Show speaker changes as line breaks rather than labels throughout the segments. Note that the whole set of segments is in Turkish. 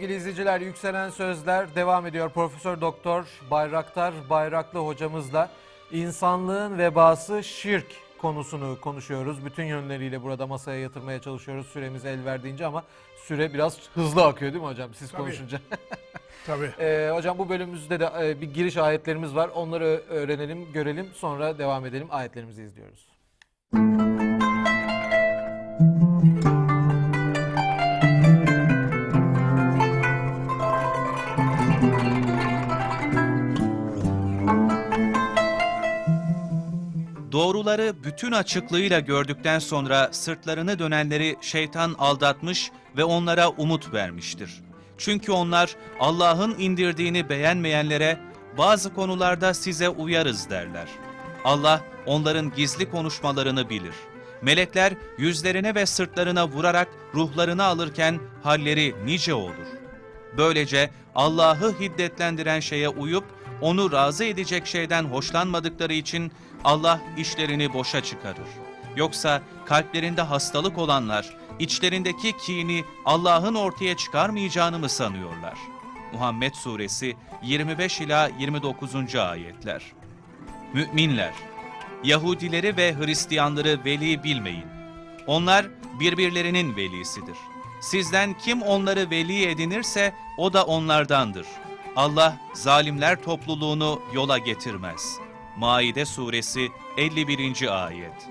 sevgili izleyiciler. Yükselen Sözler devam ediyor. Profesör Doktor Bayraktar Bayraklı hocamızla insanlığın vebası şirk konusunu konuşuyoruz. Bütün yönleriyle burada masaya yatırmaya çalışıyoruz. Süremiz el verdiğince ama süre biraz hızlı akıyor değil mi hocam siz
Tabii.
konuşunca?
Tabii.
Ee, hocam bu bölümümüzde de e, bir giriş ayetlerimiz var. Onları öğrenelim, görelim. Sonra devam edelim. Ayetlerimizi izliyoruz.
Doğruları bütün açıklığıyla gördükten sonra sırtlarını dönenleri şeytan aldatmış ve onlara umut vermiştir. Çünkü onlar Allah'ın indirdiğini beğenmeyenlere bazı konularda size uyarız derler. Allah onların gizli konuşmalarını bilir. Melekler yüzlerine ve sırtlarına vurarak ruhlarını alırken halleri nice olur. Böylece Allah'ı hiddetlendiren şeye uyup onu razı edecek şeyden hoşlanmadıkları için Allah işlerini boşa çıkarır. Yoksa kalplerinde hastalık olanlar içlerindeki kini Allah'ın ortaya çıkarmayacağını mı sanıyorlar? Muhammed Suresi 25 ila 29. ayetler. Müminler Yahudileri ve Hristiyanları veli bilmeyin. Onlar birbirlerinin velisidir. Sizden kim onları veli edinirse o da onlardandır. Allah zalimler topluluğunu yola getirmez. Maide suresi 51. ayet.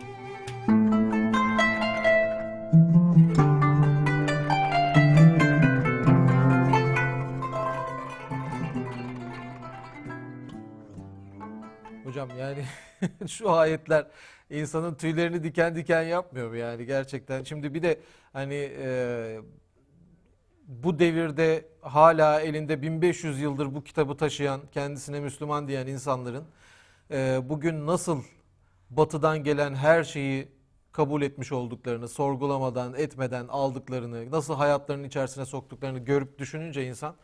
Hocam yani şu ayetler insanın tüylerini diken diken yapmıyor mu yani gerçekten? Şimdi bir de hani e, bu devirde hala elinde 1500 yıldır bu kitabı taşıyan, kendisine Müslüman diyen insanların e, bugün nasıl batıdan gelen her şeyi kabul etmiş olduklarını, sorgulamadan, etmeden aldıklarını, nasıl hayatlarının içerisine soktuklarını görüp düşününce insan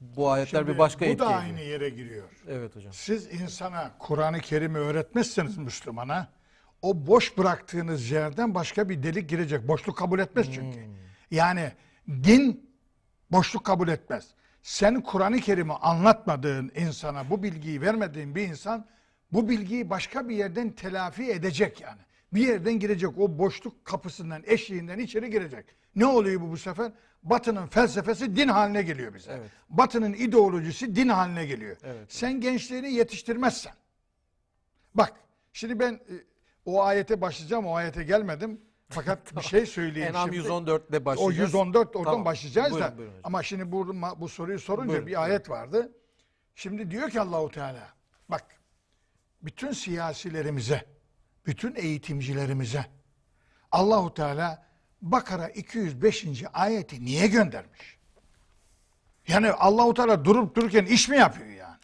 bu ayetler bir
Şimdi
başka
bu
etki
da
ediyor.
aynı yere giriyor.
Evet hocam.
Siz insana Kur'an-ı Kerim'i öğretmezseniz Müslümana o boş bıraktığınız yerden başka bir delik girecek. Boşluk kabul etmez çünkü. Yani din boşluk kabul etmez. Sen Kur'an-ı Kerim'i anlatmadığın insana bu bilgiyi vermediğin bir insan bu bilgiyi başka bir yerden telafi edecek yani. Bir yerden girecek o boşluk kapısından eşiğinden içeri girecek. Ne oluyor bu bu sefer? Batının felsefesi din haline geliyor bize.
Evet.
Batının ideolojisi din haline geliyor.
Evet.
Sen gençliğini yetiştirmezsen. Bak şimdi ben e, o ayete başlayacağım o ayete gelmedim. Fakat bir şey söyleyeyim
Enam
şimdi.
114 ile
O
başlayacağız.
114 oradan
Tamam.
başlayacağız
Buyurun,
da.
buyurun hocam.
Ama şimdi bu, bu soruyu sorunca
Buyurun,
bir ayet vardı. Şimdi diyor ki Allahu Teala bak bütün siyasilerimize, bütün eğitimcilerimize Allahu Teala Bakara 205. ayeti niye göndermiş? Yani Allahu Teala durup dururken iş mi yapıyor yani?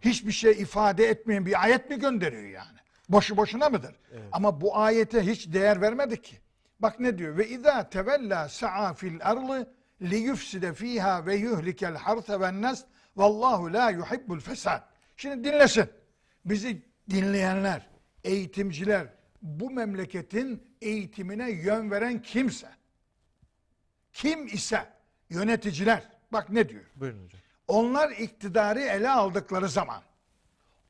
Hiçbir şey ifade etmeyen bir ayet mi gönderiyor yani? Boşu boşuna mıdır? Ama bu ayete hiç değer vermedik ki. Bak ne diyor? Ve izâ tevellâ sa'a fil arlı li yufside fiha ve yuhlikel harse ven nas vallahu la yuhibbul fesad. Şimdi dinlesin. Bizi dinleyenler, eğitimciler, bu memleketin eğitimine yön veren kimse, kim ise yöneticiler, bak ne diyor?
Buyurun hocam.
Onlar iktidarı ele aldıkları zaman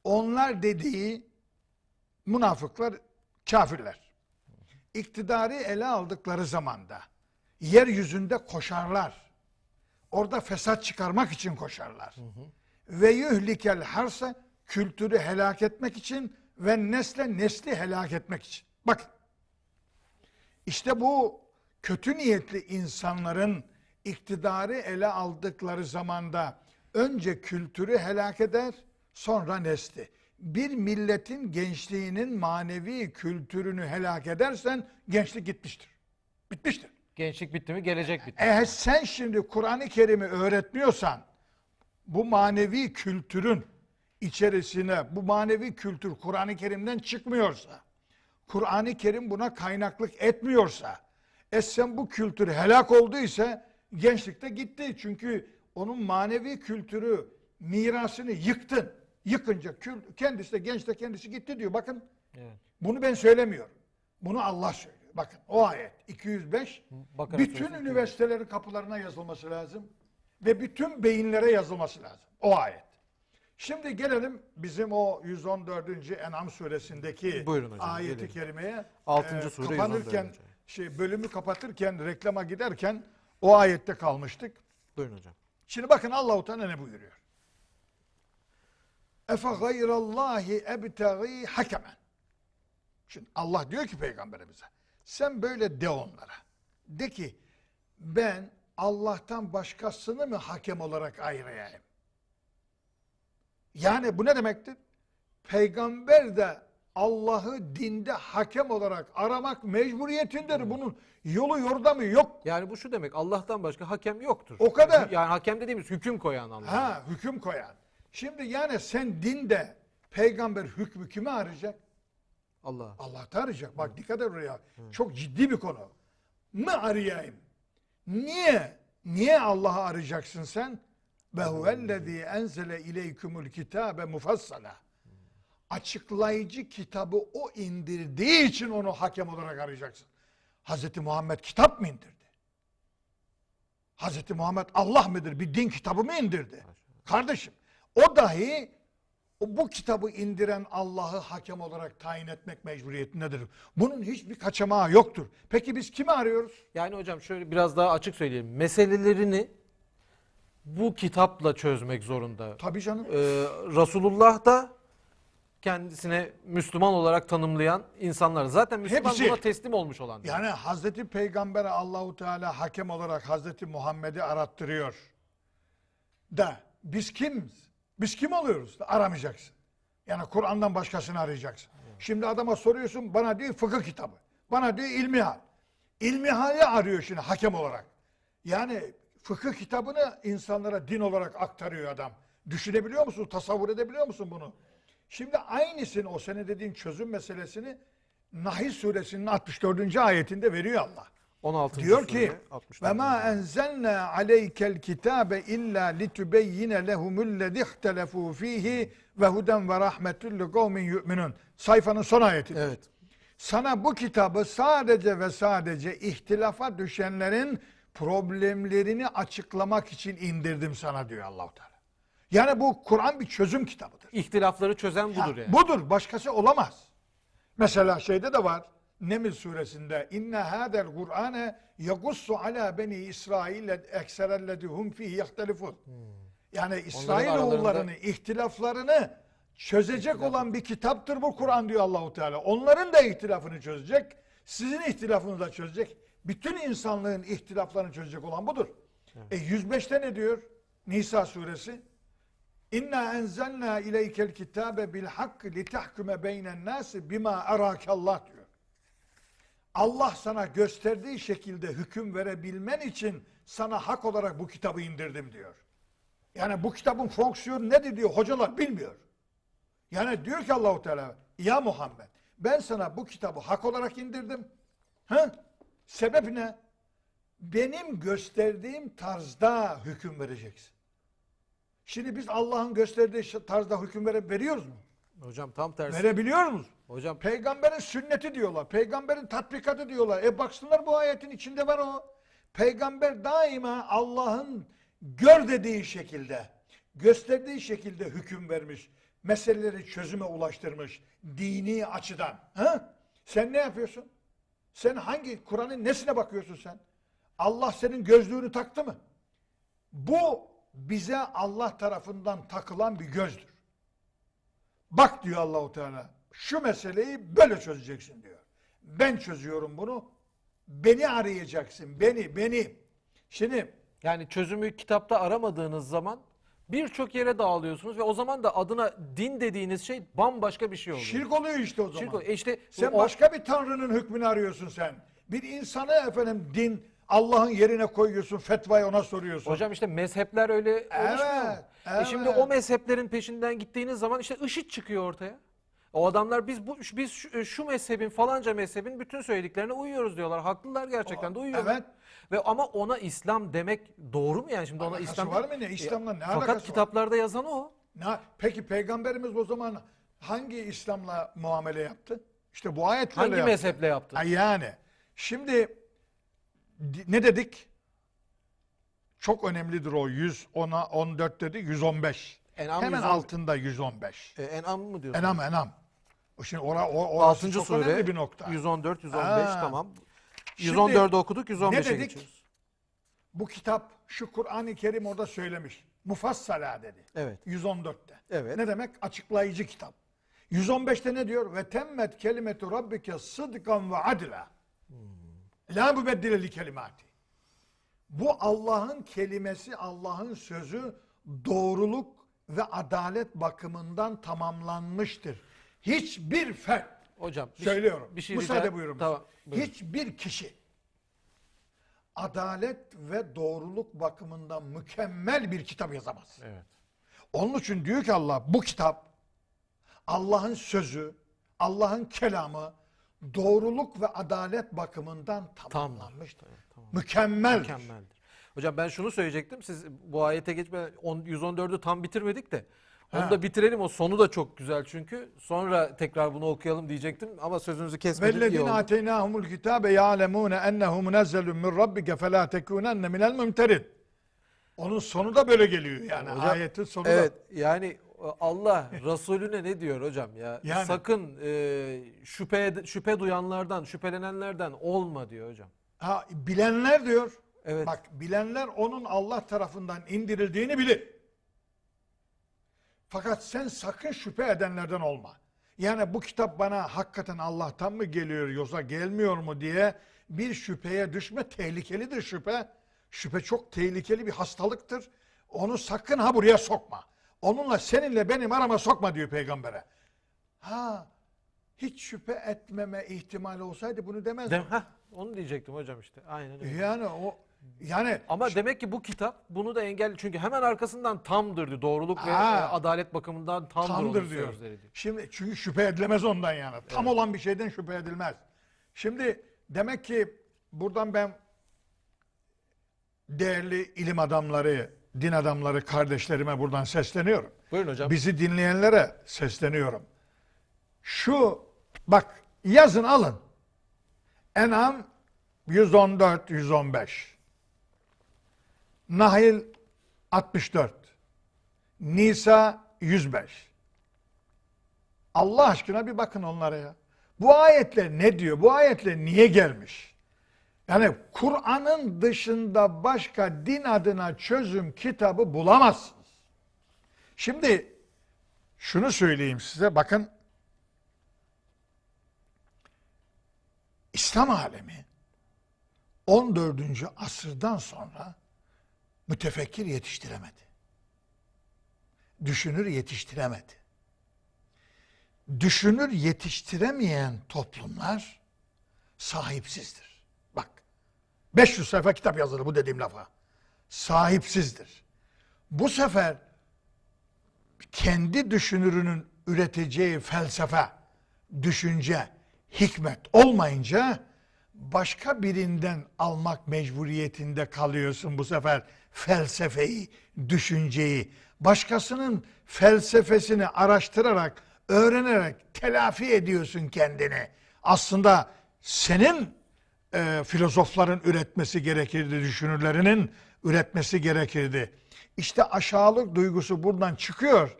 onlar dediği münafıklar, kafirler. İktidarı ele aldıkları zamanda yeryüzünde koşarlar. Orada fesat çıkarmak için koşarlar. Ve yuhlikel harsa kültürü helak etmek için ve nesle nesli helak etmek için. Bakın. İşte bu kötü niyetli insanların iktidarı ele aldıkları zamanda önce kültürü helak eder, sonra nesli. Bir milletin gençliğinin manevi kültürünü helak edersen gençlik gitmiştir. Bitmiştir.
Gençlik bitti mi gelecek bitti.
Eğer sen şimdi Kur'an-ı Kerim'i öğretmiyorsan bu manevi kültürün içerisine bu manevi kültür Kur'an-ı Kerim'den çıkmıyorsa Kur'an-ı Kerim buna kaynaklık etmiyorsa e sen bu kültür helak olduysa gençlikte gitti. Çünkü onun manevi kültürü mirasını yıktın. Yıkınca kül- kendisi de genç de kendisi gitti diyor. Bakın
Evet.
bunu ben söylemiyorum. Bunu Allah söylüyor. Bakın o ayet 205
Bakara
bütün üniversitelerin kapılarına yazılması lazım. Ve bütün beyinlere yazılması lazım. O ayet. Şimdi gelelim bizim o 114. En'am suresindeki
Buyurun hocam,
ayeti
gelin.
kerimeye.
Altıncı sure,
Kapanırken,
114.
şey, bölümü kapatırken, reklama giderken o ayette kalmıştık.
Buyurun hocam.
Şimdi bakın Allah-u Teala ne buyuruyor? Efe gayrallahi ebtegi hakemen. Şimdi Allah diyor ki peygamberimize sen böyle de onlara. De ki ben Allah'tan başkasını mı hakem olarak ayırayım? Yani bu ne demektir? Peygamber de Allah'ı dinde hakem olarak aramak mecburiyetindir. Bunun yolu yordamı yok.
Yani bu şu demek Allah'tan başka hakem yoktur.
O kadar.
Yani hakem dediğimiz hüküm koyan Allah.
Ha hüküm koyan. Şimdi yani sen dinde peygamber hükmü kime arayacak?
Allah.
Allah'ta arayacak. Bak dikkat et oraya. Çok ciddi bir konu. Mı arayayım? Niye? Niye Allah'ı arayacaksın sen? Ve huvellezî enzele ileykumul kitabe mufassala. Açıklayıcı kitabı o indirdiği için onu hakem olarak arayacaksın. Hazreti Muhammed kitap mı indirdi? Hazreti Muhammed Allah mıdır? Bir din kitabı mı indirdi? Kardeşim o dahi bu kitabı indiren Allah'ı hakem olarak tayin etmek mecburiyetindedir. Bunun hiçbir kaçamağı yoktur. Peki biz kimi arıyoruz?
Yani hocam şöyle biraz daha açık söyleyelim. Meselelerini bu kitapla çözmek zorunda.
Tabii canım.
Ee, Resulullah da kendisine Müslüman olarak tanımlayan insanlar. Zaten Müslüman
Hepsi.
buna teslim olmuş olan.
Yani Hazreti Peygamber'e Allahu Teala hakem olarak Hazreti Muhammed'i arattırıyor. Da biz kimiz? Biz kim alıyoruz? Aramayacaksın. Yani Kur'an'dan başkasını arayacaksın. Şimdi adama soruyorsun bana diyor fıkıh kitabı. Bana diyor ilmihal. İlmihali arıyor şimdi hakem olarak. Yani fıkıh kitabını insanlara din olarak aktarıyor adam. Düşünebiliyor musun? Tasavvur edebiliyor musun bunu? Şimdi aynısını o sene dediğin çözüm meselesini Nahil suresinin 64. ayetinde veriyor Allah.
16.
Diyor ki
sure, 64.
ve ma enzelna aleykel kitabe illa litubeyyine lehumullezî ihtelefû fihi ve huden ve rahmetun li kavmin yu'minun. Sayfanın son ayeti.
Evet.
Sana bu kitabı sadece ve sadece ihtilafa düşenlerin problemlerini açıklamak için indirdim sana diyor Allahu Teala. Yani bu Kur'an bir çözüm kitabıdır.
İhtilafları çözen budur yani.
Budur. Başkası olamaz. Mesela şeyde de var. Neml suresinde inne hadel Kur'ane yagussu ala beni İsrail ekserellezihum fihi yahtelifun. Yani İsrail
aralarında-
oğullarını ihtilaflarını çözecek olan bir kitaptır bu Kur'an diyor Allahu Teala. Onların da ihtilafını çözecek. Sizin ihtilafınızı da çözecek. Bütün insanlığın ihtilaflarını çözecek olan budur. E 105'te ne diyor? Nisa suresi. İnna enzelna ileykel kitabe bil hak li tahkume beynen nasi bima arakallah diyor. Allah sana gösterdiği şekilde hüküm verebilmen için sana hak olarak bu kitabı indirdim diyor. Yani bu kitabın fonksiyonu nedir diyor hocalar bilmiyor. Yani diyor ki Allahu Teala ya Muhammed ben sana bu kitabı hak olarak indirdim. Ha? Sebep ne? Benim gösterdiğim tarzda hüküm vereceksin. Şimdi biz Allah'ın gösterdiği tarzda hüküm veriyoruz mu?
Hocam tam tersi.
Verebiliyor muyuz?
Hocam
Peygamberin sünneti diyorlar. Peygamberin tatbikatı diyorlar. E baksınlar bu ayetin içinde var o. Peygamber daima Allah'ın gör dediği şekilde, gösterdiği şekilde hüküm vermiş. Meseleleri çözüme ulaştırmış. Dini açıdan. Ha? Sen ne yapıyorsun? Sen hangi Kur'an'ın nesine bakıyorsun sen? Allah senin gözlüğünü taktı mı? Bu bize Allah tarafından takılan bir gözdür. Bak diyor Allahu Teala. Şu meseleyi böyle çözeceksin diyor. Ben çözüyorum bunu. Beni arayacaksın. Beni, beni. Şimdi
yani çözümü kitapta aramadığınız zaman birçok yere dağılıyorsunuz ve o zaman da adına din dediğiniz şey bambaşka bir şey oluyor.
şirk oluyor işte o zaman.
Şirk oluyor. E işte
Sen
o-
başka bir tanrının hükmünü arıyorsun sen. Bir insanı efendim din Allah'ın yerine koyuyorsun. Fetvayı ona soruyorsun.
Hocam işte mezhepler öyle oluşmuyor mu? E
evet.
şimdi o mezheplerin peşinden gittiğiniz zaman işte IŞİD çıkıyor ortaya. O adamlar biz bu biz şu, şu mezhebin falanca mezhebin bütün söylediklerine uyuyoruz diyorlar. Haklılar gerçekten de uyuyorlar.
evet.
Ve ama ona İslam demek doğru mu yani şimdi ona
Alakası
İslam
var mı ne? İslam'la ne alakası var?
Fakat kitaplarda yazan o.
Ne- Peki peygamberimiz o zaman hangi İslam'la muamele yaptı? İşte bu ayetlerle
Hangi
yaptı.
mezheple yaptı?
Ha yani şimdi di- ne dedik? Çok önemlidir o 100 ona 14 dedi 115.
En'am
Hemen
115.
altında 115.
E, En'am mı diyorsun?
Enam enam. Şimdi ora, o, orası
6.
çok
sure
önemli bir nokta.
114 115
Ha.
tamam.
Şimdi
114'ü okuduk 115'e
dedik?
geçiyoruz.
Bu kitap şu Kur'an-ı Kerim orada söylemiş. Mufassala dedi.
Evet.
114'te.
Evet.
Ne demek? Açıklayıcı kitap. 115'te ne diyor? Ve temmet kelimetu rabbike sıdkan ve adla. La mübeddile li kelimati. Bu Allah'ın kelimesi, Allah'ın sözü doğruluk ve adalet bakımından tamamlanmıştır. Hiçbir fert,
Hocam bir,
söylüyorum,
bir şey
müsaade
rica-
buyurun.
Tamam. buyurun.
Hiçbir kişi adalet ve doğruluk bakımından mükemmel bir kitap yazamaz.
Evet.
Onun için diyor ki Allah bu kitap Allah'ın sözü, Allah'ın kelamı doğruluk ve adalet bakımından tamamlanmıştır.
Tamam.
Tamam.
Mükemmeldir. Mükemmeldir. Hocam ben şunu söyleyecektim. Siz bu ayete geçme 10, 114'ü tam bitirmedik de. Onu
ha.
da bitirelim. O sonu da çok güzel çünkü. Sonra tekrar bunu okuyalım diyecektim ama sözünüzü kesmedim. Vellezine
ateynahumul kitabe ya'lemune ennehu munazzelun min rabbike fela tekunenne minel mümterin. Onun sonu da böyle geliyor yani
Hocam,
ayetin sonu
evet,
da.
Evet yani Allah Resulüne ne diyor hocam ya?
Yani.
Sakın e, şüphe şüphe duyanlardan, şüphelenenlerden olma diyor hocam.
Ha, bilenler diyor.
Evet.
Bak bilenler onun Allah tarafından indirildiğini bilir. Fakat sen sakın şüphe edenlerden olma. Yani bu kitap bana hakikaten Allah'tan mı geliyor yoksa gelmiyor mu diye bir şüpheye düşme tehlikelidir şüphe. Şüphe çok tehlikeli bir hastalıktır. Onu sakın ha buraya sokma. Onunla seninle benim arama sokma diyor peygambere. Ha hiç şüphe etmeme ihtimali olsaydı bunu demezdi.
Dem Heh, onu diyecektim hocam işte. Aynen öyle.
Yani o yani
Ama demek ki bu kitap bunu da engel çünkü hemen arkasından tamdır diyor. Doğruluk ve
Aa.
e, adalet bakımından tamdır,
tamdır diyor.
diyor.
Şimdi çünkü şüphe edilemez ondan yani. Tam olan bir şeyden şüphe edilmez. Şimdi demek ki buradan ben değerli ilim adamları, din adamları kardeşlerime buradan sesleniyorum.
Buyurun hocam.
Bizi dinleyenlere sesleniyorum. Şu bak yazın alın. En'am 114 115. Nahil 64. Nisa 105. Allah aşkına bir bakın onlara ya. Bu ayetler ne diyor? Bu ayetler niye gelmiş? Yani Kur'an'ın dışında başka din adına çözüm kitabı bulamazsınız. Şimdi şunu söyleyeyim size bakın. İslam alemi 14. asırdan sonra mütefekkir yetiştiremedi. Düşünür yetiştiremedi. Düşünür yetiştiremeyen toplumlar sahipsizdir. Bak 500 sayfa kitap yazılır bu dediğim lafa. Sahipsizdir. Bu sefer kendi düşünürünün üreteceği felsefe, düşünce, hikmet olmayınca başka birinden almak mecburiyetinde kalıyorsun bu sefer felsefeyi, düşünceyi. Başkasının felsefesini araştırarak, öğrenerek telafi ediyorsun kendini. Aslında senin e, filozofların üretmesi gerekirdi, düşünürlerinin üretmesi gerekirdi. İşte aşağılık duygusu buradan çıkıyor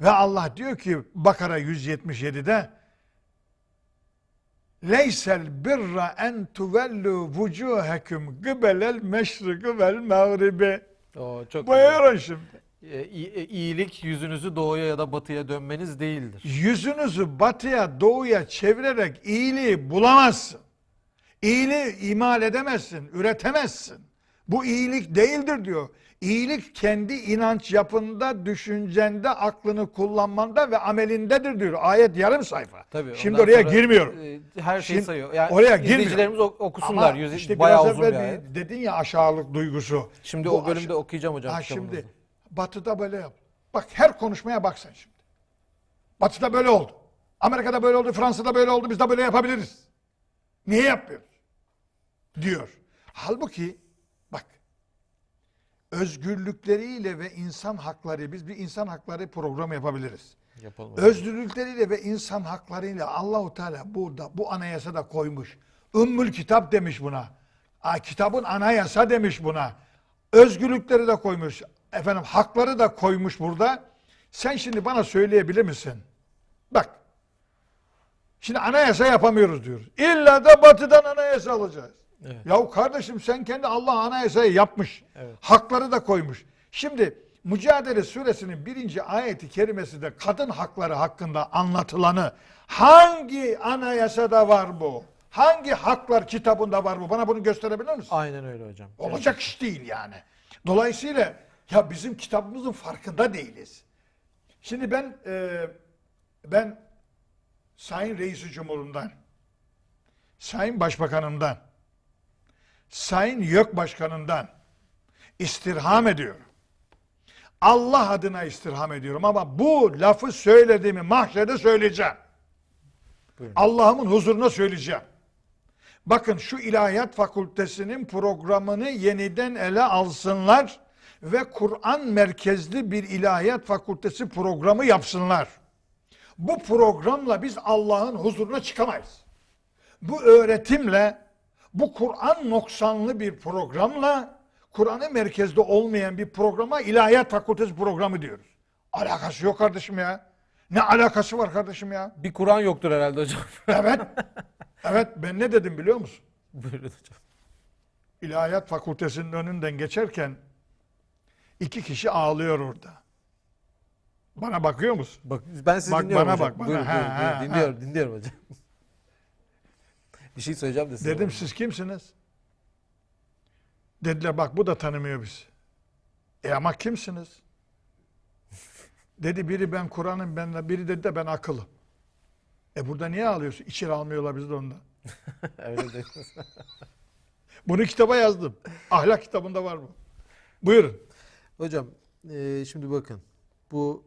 ve Allah diyor ki Bakara 177'de Leysel birra en tuvellu vucuhekum gıbelel meşriki vel mağribi.
Oo, çok.
Buyurun şimdi.
E, e, iyilik yüzünüzü doğuya ya da batıya dönmeniz değildir.
Yüzünüzü batıya doğuya çevirerek iyiliği bulamazsın. İyiliği imal edemezsin, üretemezsin. Bu iyilik değildir diyor. İyilik kendi inanç yapında, düşüncende, aklını kullanmanda ve amelindedir diyor. Ayet yarım sayfa.
Tabii.
Şimdi
ondan
oraya
sonra,
girmiyorum.
e, her şeyi
Şimdi
sayıyor. Yani
oraya
ok- okusunlar.
Ama
Yüz-
işte
bayağı
biraz
uzun
evvel bir dedin ya aşağılık duygusu.
Şimdi
Bu
o bölümde
aşa-
okuyacağım hocam.
Ha şimdi batıda böyle yap. Bak her konuşmaya bak sen şimdi. Batıda böyle oldu. Amerika'da böyle oldu, Fransa'da böyle oldu, biz de böyle yapabiliriz. Niye yapmıyoruz? Diyor. Halbuki bak özgürlükleriyle ve insan hakları biz bir insan hakları programı yapabiliriz.
Yapalım.
Özgürlükleriyle ve insan haklarıyla Allahu Teala burada bu anayasada koymuş. Ümmül kitap demiş buna. A, kitabın anayasa demiş buna. Özgürlükleri de koymuş. Efendim hakları da koymuş burada. Sen şimdi bana söyleyebilir misin? Bak. Şimdi anayasa yapamıyoruz diyoruz. İlla da batıdan anayasa alacağız.
Evet.
Yahu kardeşim sen kendi Allah anayasayı yapmış.
Evet.
Hakları da koymuş. Şimdi Mücadele suresinin birinci ayeti kerimesinde kadın hakları hakkında anlatılanı hangi anayasada var bu? Hangi haklar kitabında var bu? Bana bunu gösterebilir misin?
Aynen öyle hocam.
Olacak iş değil yani. Dolayısıyla ya bizim kitabımızın farkında değiliz. Şimdi ben e, ben Sayın Reisi Cumhurundan, Sayın Başbakanımdan, Sayın YÖK Başkanından istirham ediyorum. Allah adına istirham ediyorum ama bu lafı söylediğimi mahşerde söyleyeceğim. Allah'ımın huzuruna söyleyeceğim. Bakın şu ilahiyat fakültesinin programını yeniden ele alsınlar ve Kur'an merkezli bir ilahiyat fakültesi programı yapsınlar. Bu programla biz Allah'ın huzuruna çıkamayız. Bu öğretimle, bu Kur'an noksanlı bir programla, Kur'an'ı merkezde olmayan bir programa ilahiyat fakültesi programı diyoruz. Alakası yok kardeşim ya. Ne alakası var kardeşim ya?
Bir Kur'an yoktur herhalde hocam.
Evet. Evet ben ne dedim biliyor musun?
Buyurun hocam.
İlahiyat fakültesinin önünden geçerken iki kişi ağlıyor orada. Bana bakıyor musun?
Bak ben sizi
Bak
dinliyorum
bana
hocam.
bak, bana. Ha,
dinliyorum, dinliyorum hocam. Bir şey söyleyeceğim de size.
Dedim siz kimsiniz? Dediler bak bu da tanımıyor bizi. E ama kimsiniz? Dedi biri ben Kur'an'ım ben biri dedi de ben akılım. E burada niye ağlıyorsun? İçeri almıyorlar bizi de ondan.
Öyle de.
Bunu kitaba yazdım. Ahlak kitabında var bu. Buyurun.
Hocam e, şimdi bakın bu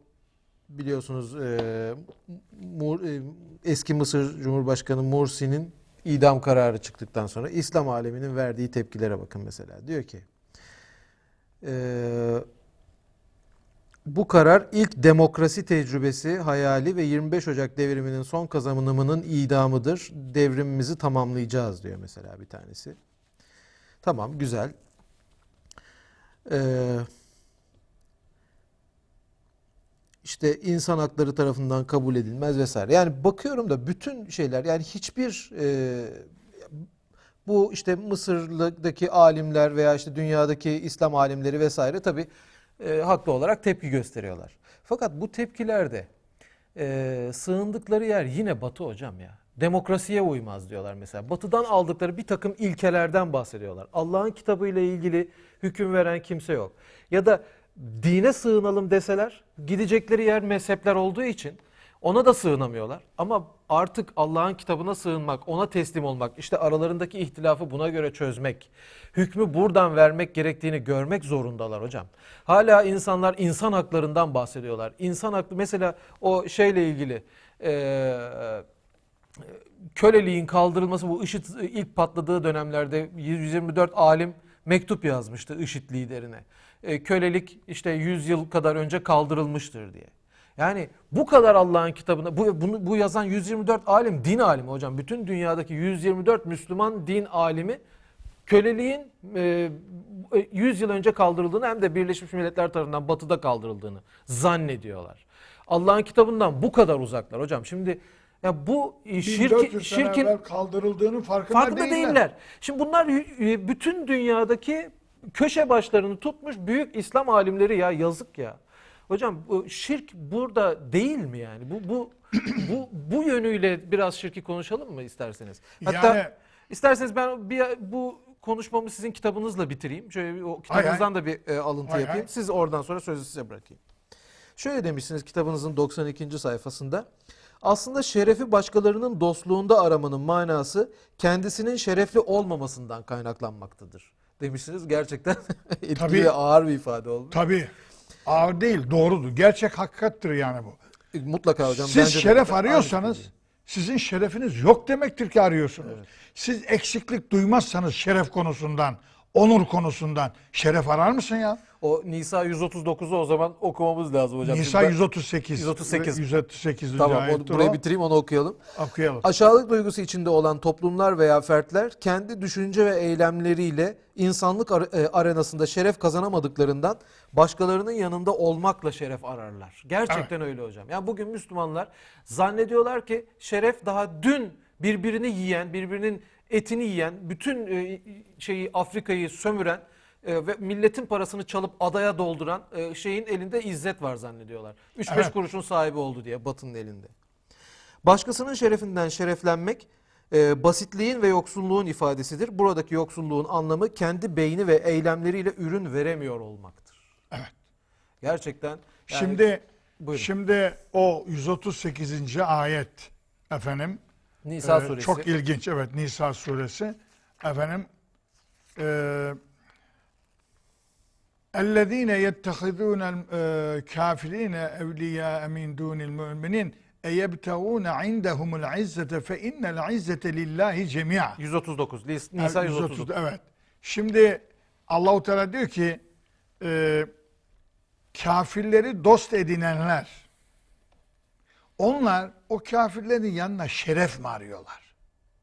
biliyorsunuz e, Mur- e, eski Mısır Cumhurbaşkanı Mursi'nin idam kararı çıktıktan sonra İslam aleminin verdiği tepkilere bakın mesela. Diyor ki e, bu karar ilk demokrasi tecrübesi hayali ve 25 Ocak devriminin son kazanımının idamıdır. Devrimimizi tamamlayacağız diyor mesela bir tanesi. Tamam güzel. Ee, işte insan hakları tarafından kabul edilmez vesaire. Yani bakıyorum da bütün şeyler yani hiçbir e, bu işte Mısır'daki alimler veya işte dünyadaki İslam alimleri vesaire tabi haklı olarak tepki gösteriyorlar. Fakat bu tepkilerde e, sığındıkları yer yine Batı hocam ya. Demokrasiye uymaz diyorlar mesela. Batı'dan aldıkları bir takım ilkelerden bahsediyorlar. Allah'ın kitabıyla ilgili hüküm veren kimse yok. Ya da dine sığınalım deseler gidecekleri yer mezhepler olduğu için ona da sığınamıyorlar. Ama artık Allah'ın kitabına sığınmak, ona teslim olmak, işte aralarındaki ihtilafı buna göre çözmek, hükmü buradan vermek gerektiğini görmek zorundalar hocam. Hala insanlar insan haklarından bahsediyorlar. İnsan haklı mesela o şeyle ilgili eee köleliğin kaldırılması bu IŞİD ilk patladığı dönemlerde 124 alim mektup yazmıştı IŞİD liderine. E, kölelik işte 100 yıl kadar önce kaldırılmıştır diye. Yani bu kadar Allah'ın kitabına bu bunu bu yazan 124 alim din alimi hocam. Bütün dünyadaki 124 Müslüman din alimi köleliğin e, 100 yıl önce kaldırıldığını hem de Birleşmiş Milletler tarafından batıda kaldırıldığını zannediyorlar. Allah'ın kitabından bu kadar uzaklar hocam. Şimdi ya bu e,
1400
şirki, şirkin
kaldırıldığının farkında,
farkında
değiller.
değiller. Şimdi bunlar e, bütün dünyadaki köşe başlarını tutmuş büyük İslam alimleri ya yazık ya. Hocam bu şirk burada değil mi yani? Bu bu bu bu yönüyle biraz şirki konuşalım mı isterseniz? Hatta
Yani-
isterseniz ben bir bu konuşmamı sizin kitabınızla bitireyim. Şöyle bir o kitabınızdan da bir e, alıntı
Hay
yapayım.
hay.
Siz oradan sonra sözü size bırakayım. Şöyle demişsiniz kitabınızın 92. sayfasında. Aslında şerefi başkalarının dostluğunda aramanın manası kendisinin şerefli olmamasından kaynaklanmaktadır. Demişsiniz gerçekten etkili
Tabii.
ve ağır bir ifade oldu.
Tabii. Ağır değil, doğrudur. Gerçek hakikattir yani bu.
Mutlaka hocam.
Siz
bence de
şeref
aynı
arıyorsanız sizin şerefiniz yok demektir ki arıyorsunuz. Siz eksiklik duymazsanız şeref konusundan onur konusundan şeref arar mısın ya?
O Nisa 139'u o zaman okumamız lazım hocam.
Nisa
Şimdi ben-
138.
138.
138.
Tamam
ayettir
burayı
o.
bitireyim onu okuyalım.
Okuyalım.
Aşağılık duygusu içinde olan toplumlar veya fertler kendi düşünce ve eylemleriyle insanlık ar- e, arenasında şeref kazanamadıklarından başkalarının yanında olmakla şeref ararlar. Gerçekten öyle hocam. Yani bugün Müslümanlar zannediyorlar ki şeref daha dün birbirini yiyen, birbirinin etini yiyen, bütün e, şeyi Afrika'yı sömüren e, ve milletin parasını çalıp adaya dolduran e, şeyin elinde izzet var zannediyorlar. 3-5
Evet.
kuruşun sahibi oldu diye Batı'nın elinde. Başkasının şerefinden şereflenmek basitliğin ve yoksulluğun ifadesidir. Buradaki yoksulluğun anlamı kendi beyni ve eylemleriyle ürün veremiyor olmaktır.
Evet.
Gerçekten. yani-
Şimdi
Buyurun.
şimdi o 138. ayet efendim
Nisa
e,
suresi.
çok ilginç evet Nisa suresi efendim e, اَلَّذ۪ينَ يَتَّخِذُونَ الْكَافِر۪ينَ اَوْلِيَاءَ مِنْ دُونِ الْمُؤْمِنِينَ اَيَبْتَغُونَ عِنْدَهُمُ الْعِزَّةَ فَاِنَّ الْعِزَّةَ لِلّٰهِ جَمِيعًا
139. Lis- Nisa
Evet,
139.
Evet. Şimdi Allahu Teala diyor ki e, kafirleri dost edinenler onlar o kafirlerin yanına şeref mi arıyorlar?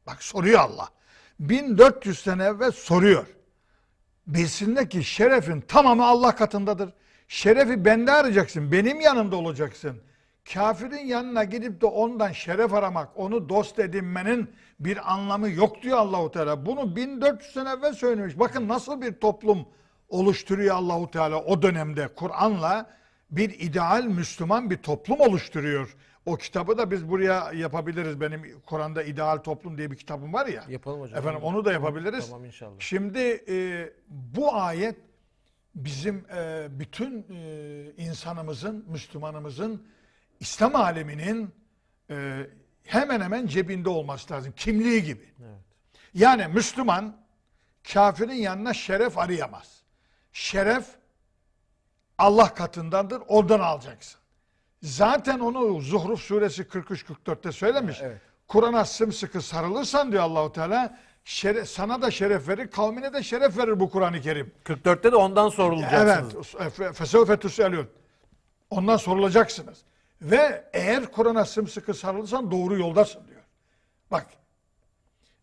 Bak soruyor Allah. 1400 sene evvel soruyor. Bilsinler ki şerefin tamamı Allah katındadır. Şerefi bende arayacaksın. Benim yanımda olacaksın. Kafirin yanına gidip de ondan şeref aramak, onu dost edinmenin bir anlamı yok diyor Allahu Teala. Bunu 1400 sene evvel söylemiş. Bakın nasıl bir toplum oluşturuyor Allahu Teala o dönemde Kur'an'la bir ideal Müslüman bir toplum oluşturuyor. O kitabı da biz buraya yapabiliriz. Benim Kur'an'da ideal toplum diye bir kitabım var ya.
Yapalım hocam.
Efendim onu da yapabiliriz.
Tamam inşallah.
Şimdi e, bu ayet bizim e, bütün e, insanımızın, Müslümanımızın, İslam aleminin e, hemen hemen cebinde olması lazım. Kimliği gibi.
Evet.
Yani Müslüman kafirin yanına şeref arayamaz. Şeref Allah katındandır. Oradan alacaksın. Zaten onu Zuhruf suresi 43-44'te söylemiş.
Evet.
Kur'an'a sımsıkı sarılırsan diyor Allahu Teala şere- sana da şeref verir, kavmine de şeref verir bu Kur'an-ı Kerim.
44'te de ondan sorulacaksınız.
Evet. Fesevfe tüselün. Ondan sorulacaksınız. Ve eğer Kur'an'a sımsıkı sarılırsan doğru yoldasın diyor. Bak.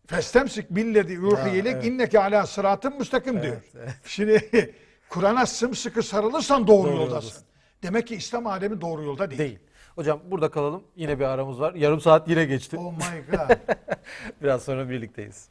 Festemsik billedi yuhiyelek
evet.
inneke ala sıratın müstakim diyor.
Evet, evet.
Şimdi Kur'an'a sımsıkı sarılırsan doğru,
Doğru
yoldasın.
yoldasın.
Demek ki İslam alemi doğru yolda değil.
Değil. Hocam burada kalalım. Yine bir aramız var. Yarım saat yine geçti.
Oh my God.
Biraz sonra birlikteyiz.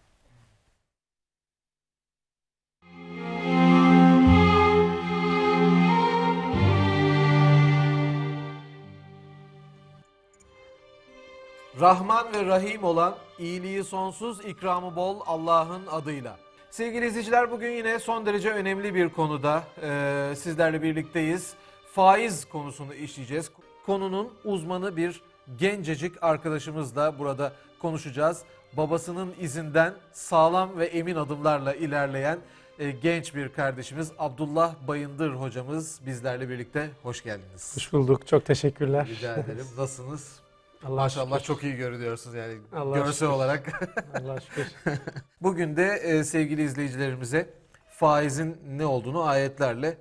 Rahman ve Rahim olan, iyiliği sonsuz, ikramı bol Allah'ın adıyla. Sevgili izleyiciler bugün yine son derece önemli bir konuda e, sizlerle birlikteyiz. Faiz konusunu işleyeceğiz. Konunun uzmanı bir gencecik arkadaşımızla burada konuşacağız. Babasının izinden sağlam ve emin adımlarla ilerleyen e, genç bir kardeşimiz Abdullah Bayındır hocamız bizlerle birlikte. Hoş geldiniz.
Hoş bulduk. Çok teşekkürler.
Rica ederim. Nasılsınız?
Allah
Maşallah
şükür.
çok iyi görünüyorsunuz yani
Allah
görsel
şükür.
olarak.
Allah şükür.
Bugün de e, sevgili izleyicilerimize faizin ne olduğunu ayetlerle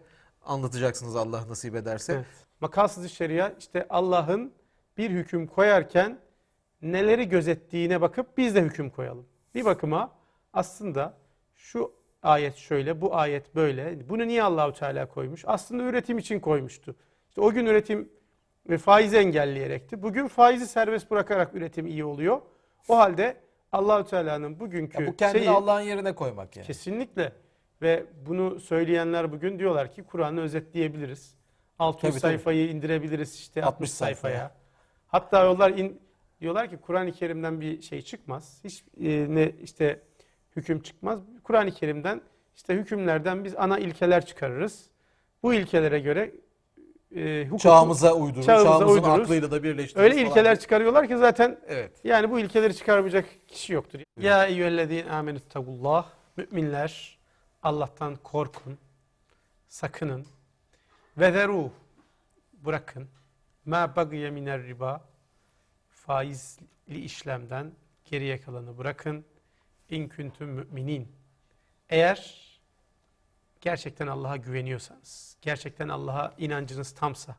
anlatacaksınız Allah nasip ederse.
Evet. Makasız şeria işte Allah'ın bir hüküm koyarken neleri gözettiğine bakıp biz de hüküm koyalım. Bir bakıma aslında şu ayet şöyle, bu ayet böyle. Bunu niye Allahu Teala koymuş? Aslında üretim için koymuştu. İşte o gün üretim ve faizi engelleyekti. Bugün faizi serbest bırakarak üretim iyi oluyor. O halde Allahu Teala'nın bugünkü
Ya bu kendini
şeyi-
Allah'ın yerine koymak yani.
Kesinlikle. Ve bunu söyleyenler bugün diyorlar ki Kur'an'ı özetleyebiliriz. 600
Tabii, tabii.
sayfayı indirebiliriz işte
60
60
sayfaya.
sayfaya. Hatta yollar in, diyorlar ki Kur'an-ı Kerim'den bir şey çıkmaz. Hiç e, ne işte hüküm çıkmaz. Kur'an-ı Kerim'den işte hükümlerden biz ana ilkeler çıkarırız. Bu ilkelere göre e, hukuku-
Çağımıza uydurur,
Çağımıza
çağımızın
uydururuz.
aklıyla da birleştiririz
öyle
falan.
ilkeler çıkarıyorlar ki zaten
Evet.
yani bu ilkeleri çıkarmayacak kişi yoktur. Ya eyyühellezine amenüttagullah. Müminler Allah'tan korkun, sakının. Ve zeru bırakın. Ma bagiye miner riba. Faizli işlemden geriye kalanı bırakın. İn küntüm müminin. Eğer gerçekten Allah'a güveniyorsanız, gerçekten Allah'a inancınız tamsa,